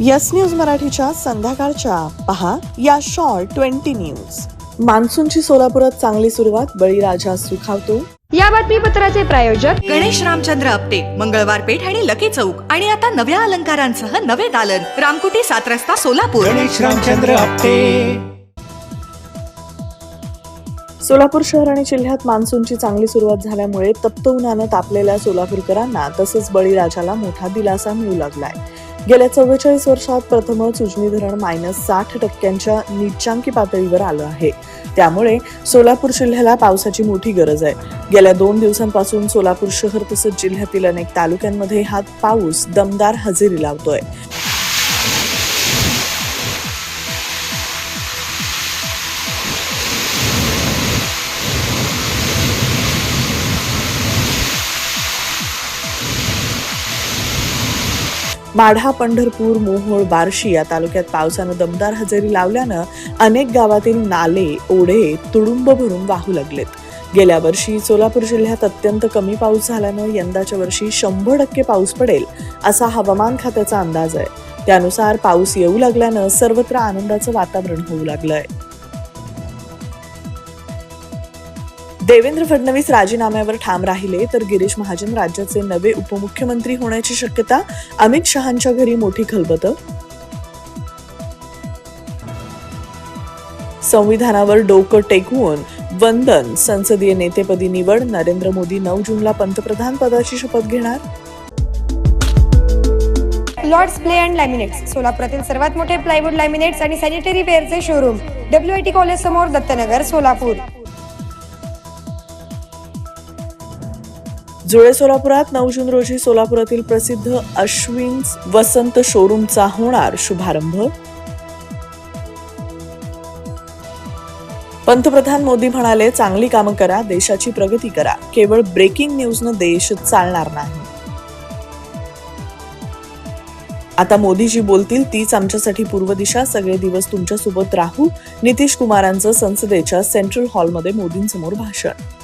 Yes news मराठीच्या संध्याकाळच्या. पहा या शॉर्ट ट्वेंटी न्यूज. मान्सूनची सोलापुरात चांगली सुरुवात बळीराजा सुखावतो. या बातमीपत्राचे प्रायोजक गणेश रामचंद्र आपटे मंगळवार पेठ आणि लकी चौक. आणि आता नव्या अलंकारांसह नवे दालन. रामकुटी सात रस्ता सोलापूर. गणेश रामचंद्र आपटे. सोलापूर शहर आणि जिल्ह्यात मान्सूनची चांगली सुरुवात झाल्यामुळे तप्त उन्हानं तापलेल्या सोलापूरकरांना तसंच बळीराजाला मोठा दिलासा मिळू लागलाय. गेल्या चव्वेचाळीस वर्षात प्रथमच उजनी धरण मायनस साठ टक्क्यांच्या नीचांकी पातळीवर आलं आहे. त्यामुळे सोलापूर जिल्ह्याला पावसाची मोठी गरज आहे. गेल्या दोन दिवसांपासून सोलापूर शहर तसंच जिल्ह्यातील अनेक तालुक्यांमध्ये हा पाऊस दमदार हजेरी लावतोय. माढा पंढरपूर मोहोळ बार्शी या तालुक्यात पावसानं दमदार हजेरी लावल्यानं अनेक गावातील नाले ओढे तुडुंब भरून वाहू लागलेत. गेल्या वर्षी सोलापूर जिल्ह्यात अत्यंत कमी पाऊस झाल्यानं यंदाच्या वर्षी शंभर टक्के पाऊस पडेल असा हवामान खात्याचा अंदाज आहे. त्यानुसार पाऊस येऊ लागल्यानं सर्वत्र आनंदाचं वातावरण होऊ लागलं आहे देवेंद्र फडणवीस राजीनाम्यावर ठाम राहिले तर गिरीश महाजन राज्याचे नवे उपमुख्यमंत्री होण्याची शक्यता अमित शहांच्या घरी मोठी खलबत? संविधानावर डोकं टेकवून वंदन संसदीय नेतेपदी निवड नरेंद्र मोदी नऊ जूनला पंतप्रधान पदाची शपथ घेणार? लॉर्ड्स प्ले अँड लॅमिनेट्स सोलापुरातील सर्वात मोठे प्लायवूड लॅमिनेट्स आणि sanitary वेअरचे showroom W I T college समोर दत्तनगर सोलापूर. जुळे सोलापुरात नऊ जून रोजी सोलापुरातील प्रसिद्ध अश्विन वसंत शोरूमचा होणार शुभारंभ. पंतप्रधान मोदी म्हणाले चांगली कामं करा देशाची प्रगती करा. केवळ ब्रेकिंग न्यूजनं देश चालणार नाही. आता मोदीजी बोलतील तीच आमच्यासाठी पूर्व दिशा. सगळे दिवस तुमच्यासोबत राहू. नितीश कुमारांचं संसदेच्या सेंट्रल हॉलमध्ये मोदींसमोर भाषण.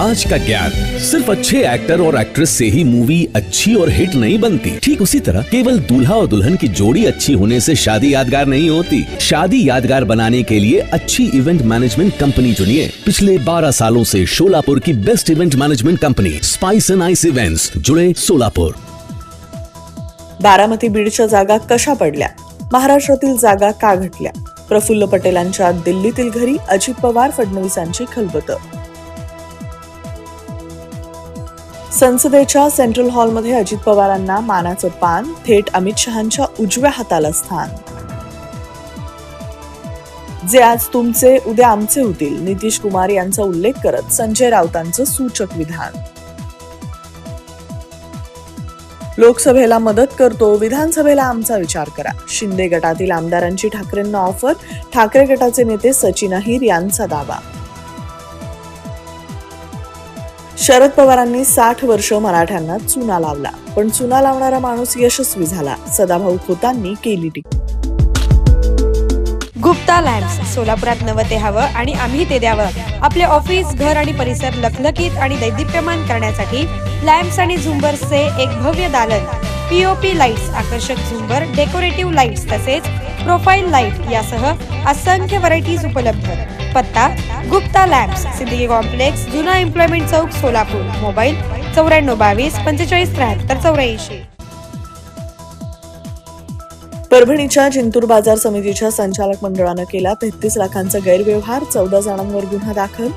आज का ज्ञान सिर्फ़ अच्छे एक्टर और एक्ट्रेस से ही मूवी अच्छी और हिट नहीं बनती। ठीक उसी तरह केवल दूल्हा और दुल्हन की जोड़ी अच्छी होने से शादी यादगार नहीं होती। शादी यादगार बनाने के लिए अच्छी इवेंट मैनेजमेंट कंपनी चुनिए। पिछले 12 सालों से शोलापुर की best event management company spice and ice events जुड़े सोलापुर बारामती बीडच्या जागा कशा पडल्या? महाराष्ट्रातील जागा का घटल्या? प्रफुल्ल पटेलांच्या दिल्लीतील घरी अजित पवार फडणवीसांची खलबत? संसदेच्या सेंट्रल हॉलमध्ये अजित पवारांना मानाचं पान थेट अमित शहांच्या उजव्या हाताला स्थान. जे आज तुमचे उद्या आमचे होतील नितीश कुमार यांचा उल्लेख करत संजय राऊतांचं सूचक विधान. लोकसभेला मदत करतो विधानसभेला आमचा विचार करा. शिंदे गटातील आमदारांची ठाकरेंना ऑफर ठाकरे गटाचे नेते सचिन अहिर यांचा दावा. शरद पवारांनी साठ वर्ष मराठ्यांना चुना लावला. पण चुना लावणारा माणूस यशस्वी झाला. सदाभाऊ खोतांनी केली टीका. गुप्ता लॅम्प्स सोलापुरात नवं ते हवं आणि आम्ही ते द्यावं. आपले ऑफिस घर आणि परिसर लखलखीत आणि दैदिप्यमान करण्यासाठी लॅम्प्स आणि झुंबर्सचे एक भव्य दालन. पीओपी लाईट्स आकर्षक झुंबर डेकोरेटिव्ह लाईट्स तसेच प्रोफाईल लाइट यासह असंख्य व्हरायटीज उपलब्ध. पत्ता गुप्ता लॅम्प्स सिद्दीकी कॉम्प्लेक्स जुना एम्प्लॉयमेंट चौक सोलापूर मोबाईल चौऱ्याण्णव बावीस पंचेचाळीस त्र्याहत्तर चौऱ्याऐंशी. परभणीच्या जिंतूर बाजार समितीच्या संचालक मंडळानं केला तेहतीस लाखांचा गैरव्यवहार चौदा जणांवर गुन्हा दाखल.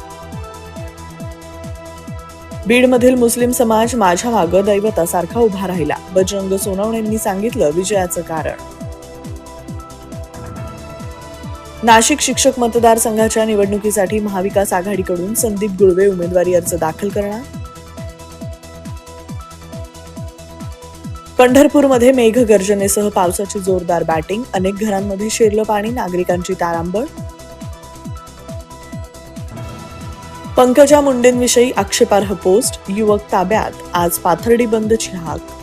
बीडमधील मुस्लिम समाज माझ्या मागं दैवतासारखा उभा राहिला. बजरंग सोनवणेंनी सांगितलं विजयाचं कारण. नाशिक शिक्षक मतदारसंघाच्या निवडणुकीसाठी महाविकास आघाडीकडून संदीप गुळवे उमेदवारी अर्ज दाखल करणार? पंढरपूरमध्ये मेघगर्जनेसह पावसाची जोरदार बॅटिंग अनेक घरांमध्ये शिरलं पाणी नागरिकांची तारांबळ. पंकजा मुंडेंविषयी आक्षेपार्ह पोस्ट युवक ताब्यात आज पाथर्डी बंदची हाक.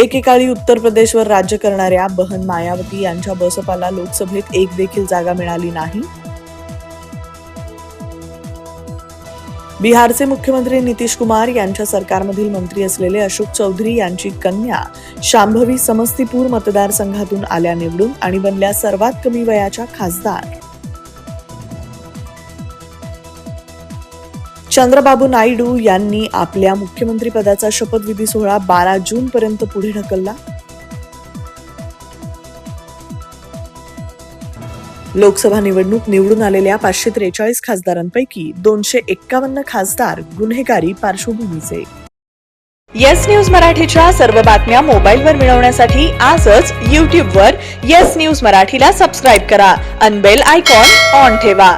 एकेकाळी उत्तर प्रदेशवर राज्य करणाऱ्या बहन मायावती यांच्या बसपाला लोकसभेत एक देखील जागा मिळाली नाही. बिहारचे मुख्यमंत्री नितीश कुमार यांच्या सरकारमधील मंत्री असलेले अशोक चौधरी यांची कन्या शांभवी समस्तीपूर मतदारसंघातून आल्या निवडून आणि बनल्या सर्वात कमी वयाच्या खासदार. चंद्रबाबू नायडू यांनी आपल्या मुख्यमंत्रीपदाचा शपथविधी सोहळा बारा जून पर्यंत पुढे ढकलला. लोकसभा निवडणूक निवडून आलेल्या पाचशे त्रेचाळीस खासदारांपैकी दोनशे एक्कावन्न खासदार गुन्हेगारी पार्श्वभूमीचे. येस न्यूज मराठीच्या सर्व बातम्या मोबाईलवर मिळवण्यासाठी आजच यूट्यूबवर येस न्यूज मराठीला सबस्क्राईब करा. अनबेल आयकॉन ऑन ठेवा.